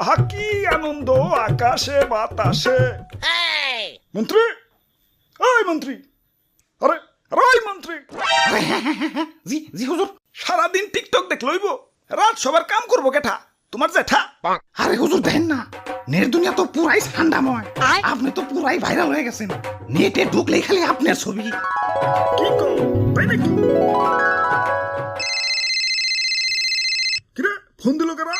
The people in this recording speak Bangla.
আহা কি আনন্দ আকাশে বাতাসে মন্ত্রী ওই মন্ত্রী আরে আরে ওই মন্ত্রী জি জি হুজুর। সারাদিন টিকটক দেখ লইব রাত সবার কাম করব কেঠা? তোমার জেঠা? আরে হুজুর দেখেন না। নেট দুনিয়া তো পুরাই ঠান্ডাময় আপনি তো পুরাই ভাইরাল হয়ে গেছেন। নেটে ঢুকলেই খালি আপনার ছবি। কি কর তাই নাকি? কিরে ফোন দিল কারা?